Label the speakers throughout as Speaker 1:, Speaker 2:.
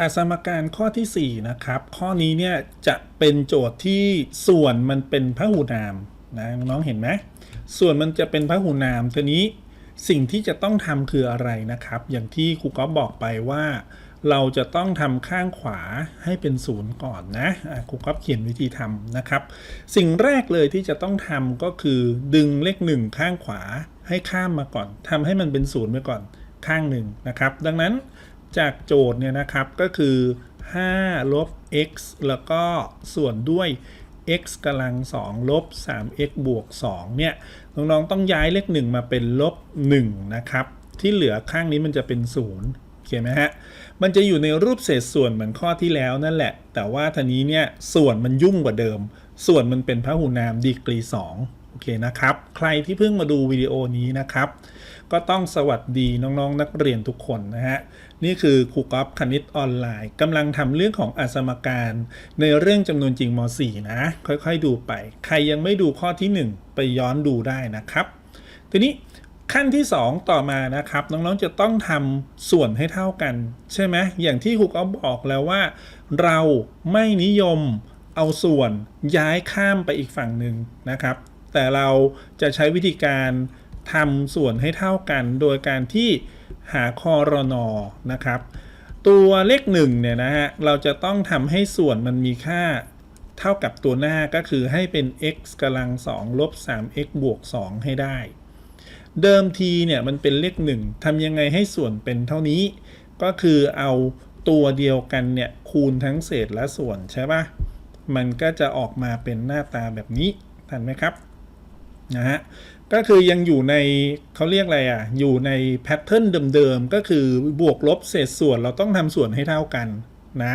Speaker 1: อาสมการข้อทีสี่ 4 นะครับ ข้อนี้เนี่ยจะเป็นโจทย์ที่ส่วนมันเป็นพหูนามนะน้องเห็นไหมส่วนมันจะเป็นพหูนามทีนี้สิ่งที่จะต้องทำคืออะไรนะครับ อย่างที่ครูก๊อฟบอกไปว่า เราจะต้องทำข้างขวาให้เป็นศูนย์ก่อนนะอะครูก๊อฟเขียนวิธีทำนะครับ สิ่งแรกเลยที่จะต้องทำก็คือดึงเลขหนึ่งข้างขวาให้ข้ามมาก่อนทำให้มันเป็นศูนย์ไปก่อนข้างหนึ่งนะครับ ดังนั้น จากโจทย์เนี่ยนะครับก็คือ5ลบ x แล้วก็ส่วนด้วย x กำลัง2ลบ 3x บวก 2 เนี่ย น้องๆ ต้องย้ายเลข 1 มาเป็นลบ 1 นะครับ ที่เหลือข้างนี้มันจะเป็น 0 โอเคไหมฮะ มันจะอยู่ในรูปเศษส่วนเหมือนข้อที่แล้วนั่นแหละ แต่ว่าทีนี้เนี่ย ส่วนมันยุ่งกว่าเดิม ส่วนมันเป็นพหุนามดีกรี 2 โอเคนะครับ ใครที่เพิ่งมาดูวิดีโอนี้นะครับ ก็ต้องสวัสดีน้องๆนักเรียนทุกคนนะฮะ นี่คือครูก๊อฟคณิตออนไลน์กำลังทำเรื่องของอสมการ ในเรื่องจำนวนจริงม .4 นะ ค่อยๆดูไป ใครยังไม่ดูข้อที่ 1 ไปย้อนดูได้นะครับ ทีนี้ขั้นที่ 2 ต่อมานะครับ น้องๆจะต้องทำส่วนให้เท่ากัน ใช่ไหมอย่างที่ครูก๊อฟบอกแล้วว่า เราไม่นิยมเอาส่วนย้ายข้ามไปอีกฝั่งหนึ่งนะครับ แต่เราจะใช้วิธีการ ทำส่วนให้เท่ากันโดยการที่หาคอรนอนะครับ ตัวเลขหนึ่งเนี่ยนะฮะเราจะต้องทำให้ส่วนมันมีค่าเท่ากับตัวหน้าก็คือให้เป็น x กำลัง2ลบ 3x บวก 2 ให้ได้ เดิมทีเนี่ยมันเป็นเลขหนึ่งทำยังไงให้ส่วนเป็นเท่านี้ ก็คือเอาตัวเดียวกันเนี่ยคูณทั้งเศษและส่วนใช่ปะมันก็จะออกมาเป็นหน้าตาแบบนี้ทันไหมครับนะฮะ ก็คือยังอยู่ในเขาเรียกอะไรอะ อยู่ในแพทเทิร์นเดิมๆ ก็คือบวกลบเศษส่วนเราต้องทำส่วนให้เท่ากันนะ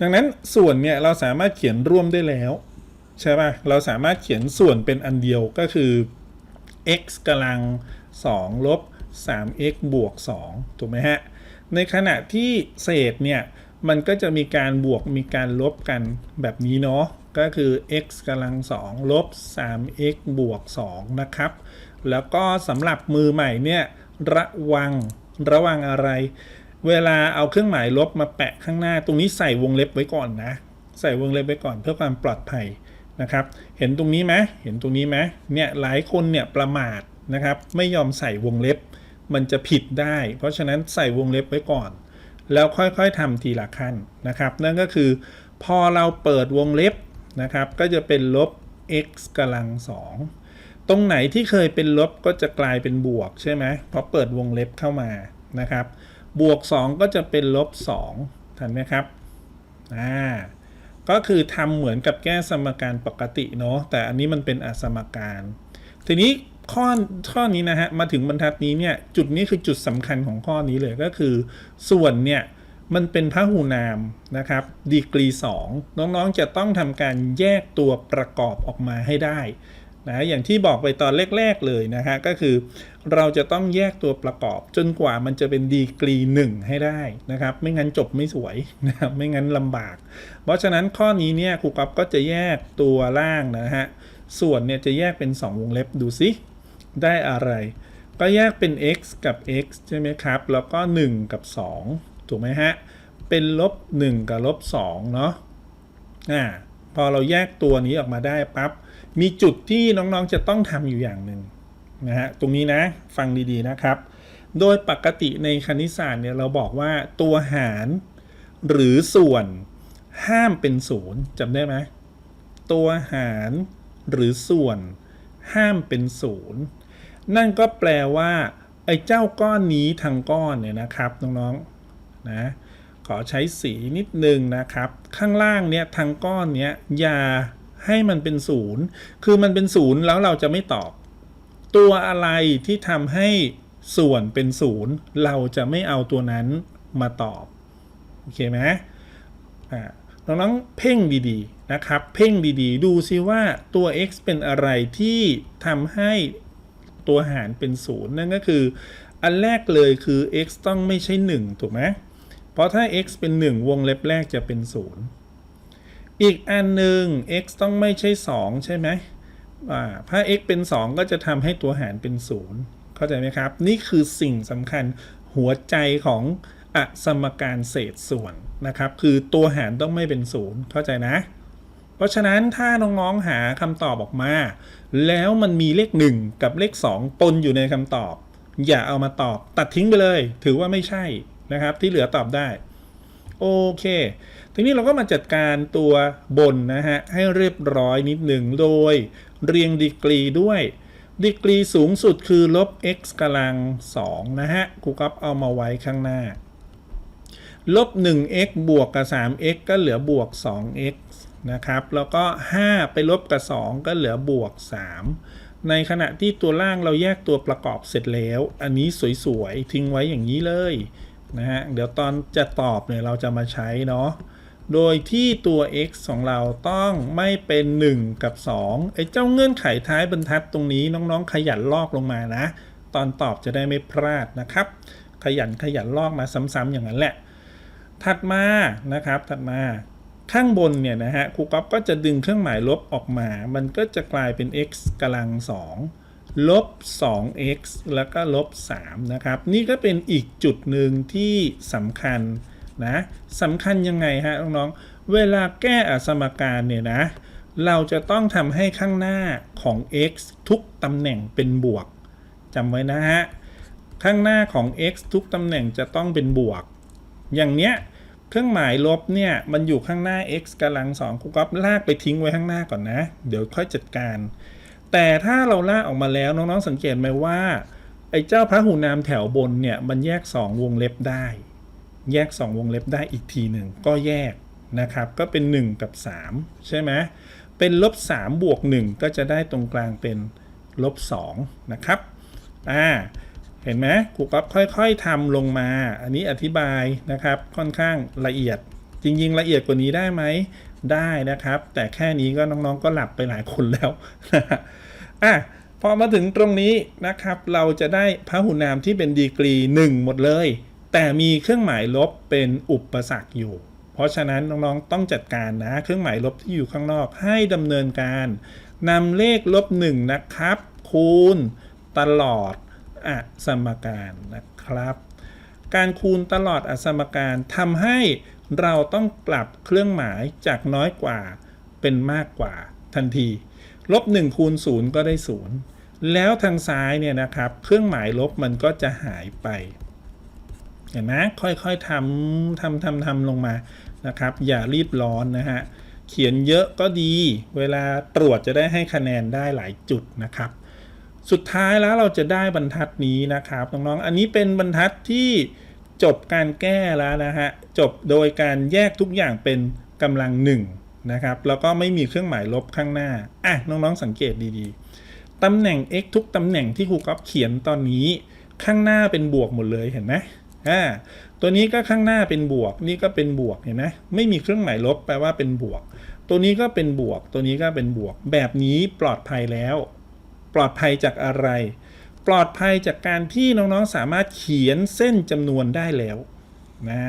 Speaker 1: ดังนั้นส่วนเนี่ยเราสามารถเขียนร่วมได้แล้วใช่ป่ะ เราสามารถเขียนส่วนเป็นอันเดียวก็คือ x กำลัง 2 ลบ 3x บวก 2 ถูกไหมฮะ ในขณะที่เศษเนี่ย มันก็จะมีการบวกมีการลบกันแบบนี้เนาะ ก็คือ x กำลัง2ลบ 3x บวก 2 นะครับ แล้วก็สำหรับมือใหม่เนี่ยระวังระวังอะไร เวลาเอาเครื่องหมายลบมาแปะข้างหน้า ตรงนี้ใส่วงเล็บไว้ก่อนนะ ใส่วงเล็บไว้ก่อนเพื่อความปลอดภัยนะครับ เห็นตรงนี้ไหมเห็นตรงนี้ไหมเนี่ยหลายคนเนี่ยประมาทนะครับ ไม่ยอมใส่วงเล็บ มันจะผิดได้ เพราะฉะนั้นใส่วงเล็บไว้ก่อน แล้วค่อยๆทำทีละขั้นนะครับ นั่นก็คือ พอเราเปิดวงเล็บ นะครับ ก็จะเป็นลบ x กำลัง2ตรงไหนที่เคยเป็นลบก็จะกลายเป็นบวกใช่ไหมเพราะเปิดวงเล็บเข้ามานะครับ บวก 2 ก็จะเป็นลบ2ทันไหมครับอ่าก็คือทำเหมือนกับแก้สมการปกติเนาะแต่อันนี้มันเป็นอสมการ ทีนี้ข้อข้อนี้นะฮะมาถึงบรรทัดนี้เนี่ยจุดนี้คือจุดสำคัญของข้อนี้เลยก็คือ ส่วนเนี่ย มันเป็นพหูนามนะครับ ดีกรี 2 น้องๆจะต้องทำการแยกตัวประกอบออกมาให้ได้นะอย่างที่บอกไปตอนแรก ๆ เลยนะฮะก็คือ เราจะต้องแยกตัวประกอบ จนกว่ามันจะเป็นดีกรี 1 ให้ได้นะครับ ไม่งั้นจบไม่สวยนะครับไม่งั้นลำบาก เพราะฉะนั้นข้อนี้เนี่ยครูก๊อฟก็จะแยกตัวล่างนะฮะส่วนเนี่ยจะแยกเป็น 2 วงเล็บดูสิได้อะไร ก็แยกเป็น x กับ x ใช่ไหมครับ แล้วก็ 1 กับ 2 ถูกไหมฮะ เป็นลบ 1 กับลบ2เนาะอ่าพอเราแยกตัวนี้ออกมาได้ปั๊บมีจุดที่น้องๆจะต้องทำอยู่อย่างหนึ่งนะฮะตรงนี้นะฟังดีๆนะครับ โดยปกติในคณิตศาสตร์เนี่ยเราบอกว่าตัวหารหรือส่วนห้ามเป็นศูนย์จำได้ไหมตัวหารหรือส่วนห้ามเป็นศูนย์นั่นก็แปลว่าไอ้เจ้าก้อนนี้ทางก้อนเนี่ยนะครับน้องๆ นะขอใช้สีนิดนึงนะครับ ข้างล่างเนี่ยทางก้อนเนี้ยอย่าให้มันเป็นศูนย์คือมันเป็นศูนย์แล้วเราจะไม่ตอบ ตัวอะไรที่ทำให้ส่วนเป็นศูนย์เราจะไม่เอาตัวนั้นมาตอบโอเคไหมอ่าน้องๆเพ่งดีๆนะครับ เพ่งดีๆ ดูซิว่าตัว x เป็นอะไรที่ทำให้ตัวหารเป็นศูนย์นั่นก็คือ อันแรกเลยคือ x ต้องไม่ใช่ 1 ถูกไหม ราะถ้า x เป็น 1 วงเล็บแรกจะเป็น 0 อีกอันหนึ่ง x ต้องไม่ใช่ 2 ใช่ไหมถ้า x เป็น 2 ก็จะทำให้ตัวหารเป็น 0 เข้าใจไหมครับ นี่คือสิ่งสำคัญหัวใจของอสมการเศษส่วนนะครับ คือตัวหารต้องไม่เป็นศูนย์เข้าใจนะ เพราะฉะนั้นถ้าน้องๆหาคำตอบออกมา แล้วมันมีเลข 1 กับเลข 2 ปนอยู่ในคำตอบ อย่าเอามาตอบตัดทิ้งไปเลย ถือว่าไม่ใช่ นะครับ ที่เหลือตอบได้ โอเค ทีนี้เราก็มาจัดการตัวบนนะฮะ ให้เรียบร้อยนิดหนึ่งโดยเรียงดีกรีด้วยดีกรีสูงสุดคือลบ x กำลัง 2 นะฮะครูก๊อฟเอามาไว้ข้างหน้า ลบ 1x บวกกับ 3x ก็เหลือบวก 2x นะครับ แล้วก็ 5 ไปลบกับ 2 ก็เหลือบวก 3 ในขณะที่ตัวล่างเราแยกตัวประกอบเสร็จแล้ว อันนี้สวยๆ ทิ้งไว้อย่างนี้เลย นะฮะ เดี๋ยวตอนจะตอบเนี่ยเราจะมาใช้เนาะ โดยที่ตัว x ของเราต้องไม่เป็น 1 กับ2ไอ้เจ้าเงื่อนไขท้ายบรรทัดตรงนี้น้องๆ ขยันลอกลงมานะ ตอนตอบจะได้ไม่พลาดนะครับ ขยันขยันลอกมาซ้ำๆอย่างนั้นแหละ ถัดมานะครับถัดมาข้างบนเนี่ยนะฮะครูก๊อฟก็จะดึงเครื่องหมายลบออกมา มันก็จะกลายเป็น x กำลัง2 ลบ 2x แล้วก็ลบ 3 นะครับ นี่ก็เป็นอีกจุดหนึ่งที่สำคัญนะสำคัญยังไงฮะน้องๆ เวลาแก้อสมการเนี่ยนะ เราจะต้องทำให้ข้างหน้าของ x ทุกตำแหน่งเป็นบวกจำไว้นะฮะ ข้างหน้าของ x ทุกตำแหน่งจะต้องเป็นบวก อย่างเนี้ยเครื่องหมายลบเนี่ยมันอยู่ข้างหน้า x กำลังสองครูก๊อฟลากไปทิ้งไว้ข้างหน้าก่อนนะ เดี๋ยวค่อยจัดการ แต่ถ้าเราลากออกมาแล้วน้องๆสังเกตไหมว่าไอ้เจ้าพระหูนามแถวบนเนี่ยมันแยก 2 วงเล็บได้ แยก 2 วงเล็บได้อีกทีหนึ่งก็แยกนะครับ ก็เป็น 1 กับ 3 ใช่ไหมเป็นลบ3บวก 1 ก็จะได้ตรงกลางเป็นลบ2นะครับอ่าเห็นไหมครูก๊อฟค่อย ๆทำลงมา อันนี้อธิบายนะครับค่อนข้างละเอียดจริง ๆ ละเอียดกว่านี้ได้ไหม ได้นะครับ แต่แค่นี้ก็น้องๆก็หลับไปหลายคนแล้วอะพอมาถึงตรงนี้นะครับ เราจะได้พหุนามที่เป็นดีกรี 1 หมดเลย แต่มีเครื่องหมายลบเป็นอุปสรรคอยู่ เพราะฉะนั้นน้องๆต้องจัดการนะ เครื่องหมายลบที่อยู่ข้างนอกให้ดำเนินการนำเลขลบ1นะครับ คูณตลอดอสมการนะครับ การคูณตลอดอสมการทำให้ เราต้องกลับเครื่องหมายจากน้อยกว่าเป็นมากกว่าทันทีลบ1คูณ0ก็ได้ 0 แล้วทางซ้ายเนี่ยนะครับ เครื่องหมายลบมันก็จะหายไป เห็นไหมค่อยๆทำทำทำทำลงมานะครับ อย่ารีบร้อนนะฮะเขียนเยอะก็ดี เวลาตรวจจะได้ให้คะแนนได้หลายจุดนะครับ สุดท้ายแล้วเราจะได้บรรทัดนี้นะครับน้องๆอันนี้เป็นบรรทัดที่ จบการแก้แล้วนะฮะ จบโดยการแยกทุกอย่างเป็นกำลังหนึ่งนะครับ แล้วก็ไม่มีเครื่องหมายลบข้างหน้า อะ น้องๆสังเกตดีๆ ตำแหน่ง x ทุกตำแหน่งที่ครูก๊อฟเขียนตอนนี้ ข้างหน้าเป็นบวกหมดเลยเห็นไหมอ่า ตัวนี้ก็ข้างหน้าเป็นบวก นี่ก็เป็นบวกเห็นไหมไม่มีเครื่องหมายลบแปลว่าเป็นบวก ตัวนี้ก็เป็นบวก ตัวนี้ก็เป็นบวก แบบนี้ปลอดภัยแล้ว ปลอดภัยจากอะไร ปลอดภัยจากการที่น้องๆสามารถเขียนเส้นจำนวนได้แล้วนะ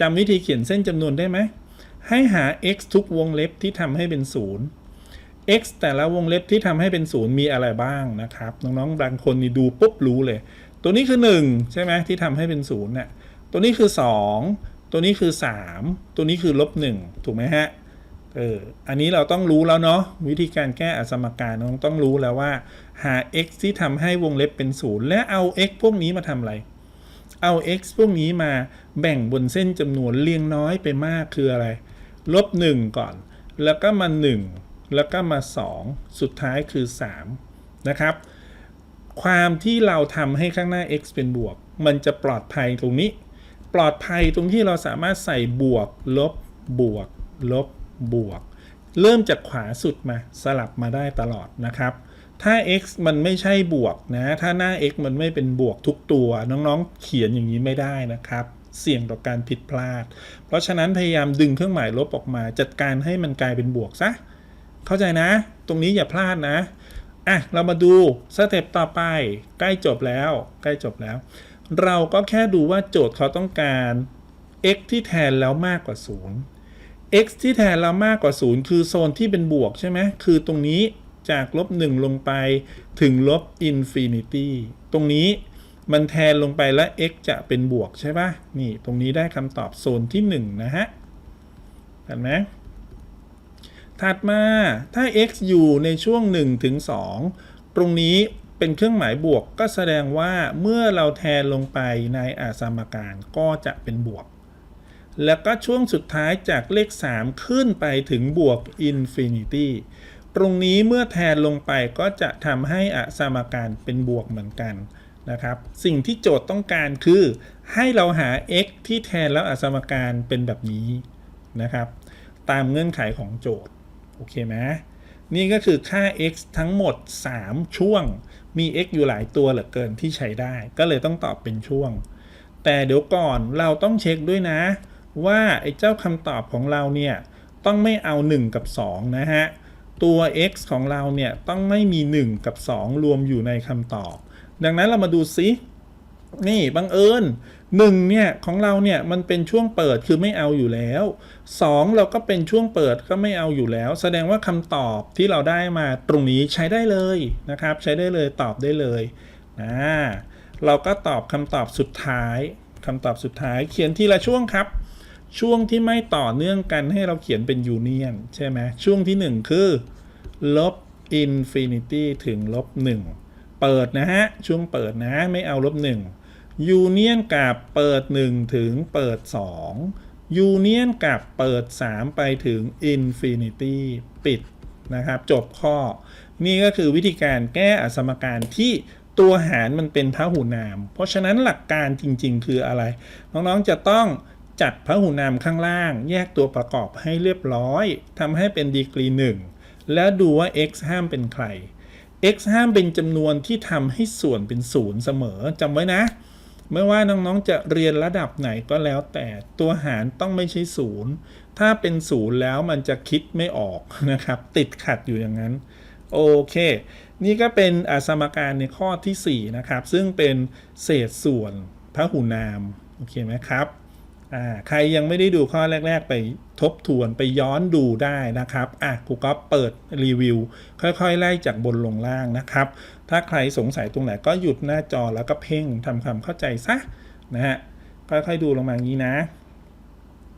Speaker 1: จำวิธีเขียนเส้นจำนวนได้ไหม ให้หา x ทุกวงเล็บที่ทำให้เป็น 0 x แต่ละวงเล็บที่ทำให้เป็น 0 มีอะไรบ้างนะครับ น้องๆบางคนนี่ดูปุ๊บรู้เลย ตัวนี้คือ 1 ใช่ไหมที่ทำให้เป็น0น่ะตัวนี้คือ 2 ตัวนี้คือ 3 ตัวนี้คือลบ1ถูกไหมฮะ เออ อันนี้เราต้องรู้แล้วเนาะวิธีการแก้อสมการน้องต้องรู้แล้วว่า หา x ที่ทำให้วงเล็บเป็นศูนย์และเอา x พวกนี้มาทำอะไร เอา x พวกนี้มาแบ่งบนเส้นจำนวนเรียงน้อยไปมากคืออะไร ลบ 1 ก่อน แล้วก็มา 1 แล้วก็มา 2 สุดท้ายคือ 3 นะครับ ความที่เราทำให้ข้างหน้า x เป็นบวก มันจะปลอดภัยตรงนี้ ปลอดภัยตรงที่เราสามารถใส่บวก ลบบวก ลบ บวก เริ่มจากขวาสุดมาสลับมาได้ตลอดนะครับ ถ้า x มันไม่ใช่บวกนะ ถ้าหน้า x มันไม่เป็นบวกทุกตัว น้องๆ เขียนอย่างนี้ไม่ได้นะครับเสี่ยงต่อการผิดพลาด เพราะฉะนั้นพยายามดึงเครื่องหมายลบออกมา จัดการให้มันกลายเป็นบวกซะ เข้าใจนะ ตรงนี้อย่าพลาดนะ อะ เรามาดูสเต็ปต่อไป ใกล้จบแล้ว ใกล้จบแล้ว เราก็แค่ดูว่าโจทย์เขาต้องการ x ที่แทนแล้วมากกว่า 0 x ที่แทนแล้วมากกว่า 0 คือโซนที่เป็นบวกใช่ไหมคือตรงนี้จากลบ 1 ลงไปถึงลบอินฟินิตี้ตรงนี้มันแทนลงไปแล้ว x จะเป็นบวกใช่ปะนี่ตรงนี้ได้คำตอบโซนที่ 1 นะฮะเห็นไหมถัดมาถ้า x อยู่ในช่วง 1 ถึง 2 ตรงนี้เป็นเครื่องหมายบวกก็แสดงว่าเมื่อเราแทนลงไปในอาสมการก็จะเป็นบวก แล้วก็ช่วงสุดท้ายจากเลข 3 ขึ้นไปถึงบวกอินฟินิตี้ตรงนี้เมื่อแทนลงไปก็จะทำให้อสมการเป็นบวกเหมือนกันนะครับ สิ่งที่โจทย์ต้องการคือ ให้เราหา x ที่แทนแล้วอสมการเป็นแบบนี้นะครับ ตามเงื่อนไขของโจทย์ โอเคไหมนี่ก็คือค่า x ทั้งหมด 3 ช่วง มี x อยู่หลายตัวเหลือเกินที่ใช้ได้ ก็เลยต้องตอบเป็นช่วง แต่เดี๋ยวก่อนเราต้องเช็คด้วยนะ ว่าไอ้เจ้าคำตอบของเราเนี่ยต้องไม่เอา 1 กับ 2 นะฮะ ตัว x ของเราเนี่ยต้องไม่มี 1 กับ 2 รวมอยู่ในคำตอบ ดังนั้นเรามาดูซิ นี่บังเอิญหนึ่งเนี่ยของเราเนี่ยมันเป็นช่วงเปิดคือไม่เอาอยู่แล้วสองเราก็เป็นช่วงเปิดก็ไม่เอาอยู่แล้ว แสดงว่าคำตอบที่เราได้มาตรงนี้ใช้ได้เลยนะครับ ใช้ได้เลยตอบได้เลยนะเราก็ตอบคำตอบสุดท้ายคำตอบสุดท้ายเขียนทีละช่วงครับ ช่วงที่ไม่ต่อเนื่องกันให้เราเขียนเป็นยูเนียนใช่ไหมช่วงที่หนึ่งคือ ลบอินฟินิตี้ถึงลบหนึ่งเปิดนะฮะ ช่วงเปิดนะไม่เอาลบหนึ่งยูเนียนกับเปิด 1 ถึงเปิด 2 ยูเนียนกับเปิด 3 ไปถึง Infinity ปิดนะครับ จบข้อ นี่ก็คือวิธีการแก้อสมการที่ตัวหารมันเป็นพหูนาม เพราะฉะนั้นหลักการจริง ๆ คืออะไร น้องๆจะต้อง จัดพหูนามข้างล่าง แยกตัวประกอบให้เรียบร้อยทำให้เป็นดีกรี 1 แล้วดูว่า x ห้ามเป็นใคร x ห้ามเป็นจำนวนที่ทำให้ส่วนเป็นศูนย์เสมอจำไว้นะ ไม่ว่าน้องๆจะเรียนระดับไหนก็แล้วแต่ตัวหารต้องไม่ใช่ศูนย์ถ้าเป็นศูนย์แล้วมันจะคิดไม่ออกนะครับ ติดขัดอยู่อย่างนั้น โอเค นี่ก็เป็นสมการในข้อทีสี่4 นะครับ ซึ่งเป็นเศษส่วนพหูนาม โอเคไหมครับ อ่าใครยังไม่ได้ดูข้อแรก ๆ ไปทบทวนไปย้อนดูได้นะครับอะครูก๊อฟเปิดรีวิว ค่อยๆ ไล่จากบนลงล่างนะครับ ถ้าใครสงสัยตรงไหนก็หยุดหน้าจอแล้วก็เพ่งทำความเข้าใจซะนะฮะค่อยๆดูลงมาอย่างนี้นะ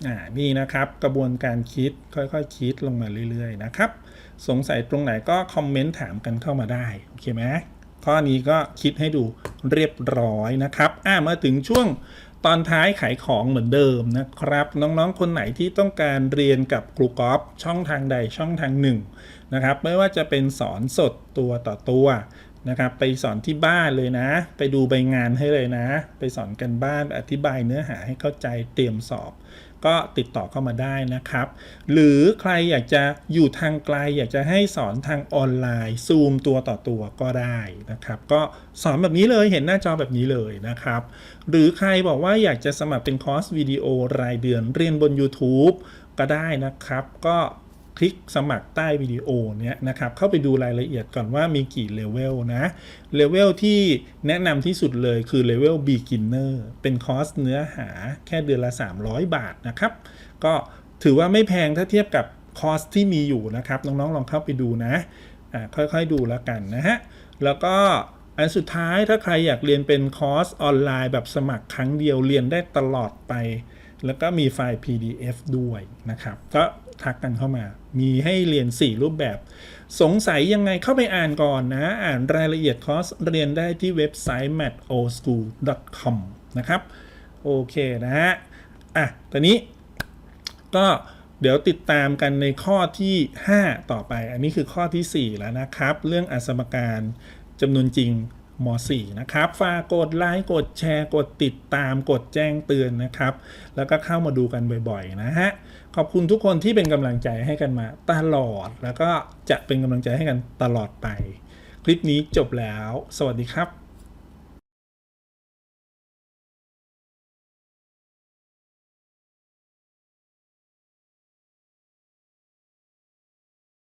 Speaker 1: อ่านี่นะครับกระบวนการคิดค่อยๆคคิดลงมาเรื่อยๆนะครับ สงสัยตรงไหนก็คอมเมนต์ถามกันเข้ามาได้โอเคไหมข้อนี้ก็คิดให้ดูเรียบร้อยนะครับอ่ามาถึงช่วง ตอนท้ายขายของเหมือนเดิมนะครับ น้องๆ คนไหนที่ต้องการเรียนกับครูกอล์ฟช่องทางใดช่องทางหนึ่งนะครับ ไม่ว่าจะเป็นสอนสดตัวต่อตัวนะครับ ไปสอนที่บ้านเลยนะ ไปดูใบงานให้เลยนะ ไปสอนกันบ้านอธิบายเนื้อหาให้เข้าใจเตรียมสอบ ก็ติดต่อเข้ามาได้นะครับ หรือใครอยากจะอยู่ทางไกล อยากจะให้สอนทางออนไลน์ ซูมตัวต่อตัวก็ได้นะครับ ก็สอนแบบนี้เลยเห็นหน้าจอแบบนี้เลยนะครับ หรือใครบอกว่าอยากจะสมัครเป็นคอร์สวิดีโอรายเดือนเรียนบน YouTube ก็ได้นะครับ ก็ คลิกสมัครใต้วิดีโอเนี้ยนะครับเข้าไปดูรายละเอียดก่อนว่ามีกี่เลเวลนะเลเวลที่แนะนำที่สุดเลยคือเลเวล beginner เป็นคอร์สเนื้อหาแค่เดือนละ 300 บาทนะครับ ก็ถือว่าไม่แพงถ้าเทียบกับคอร์สที่มีอยู่นะครับ น้องๆลองเข้าไปดูนะอ่าค่อยๆดูแล้วกันนะฮะแล้วก็อันสุดท้ายถ้าใครอยากเรียนเป็นคอร์สออนไลน์แบบสมัครครั้งเดียวเรียนได้ตลอดไป แล้วก็มีไฟล์ PDF ด้วยนะครับ ก็ ทักกันเข้ามา มีให้เรียน 4 รูปแบบ สงสัยยังไงเข้าไปอ่านก่อนนะ อ่านรายละเอียดคอร์สเรียนได้ที่เว็บไซต์ mathoschool.com นะครับ โอเคนะฮะ อะ ตอนนี้ก็เดี๋ยวติดตามกันในข้อที่ 5 ต่อไป อันนี้คือข้อที่ 4 แล้วนะครับ เรื่องอสมการจำนวนจริง ม .4 นะครับ ฝากกดไลค์ กดแชร์ กดติดตาม กดแจ้งเตือนนะครับ แล้วก็เข้ามาดูกันบ่อยๆนะฮะ ขอบคุณทุกคนที่เป็นกำลังใจให้กันมาตลอด แล้วก็จะเป็นกำลังใจให้กันตลอดไป คลิปนี้จบแล้ว สวัสดีครับ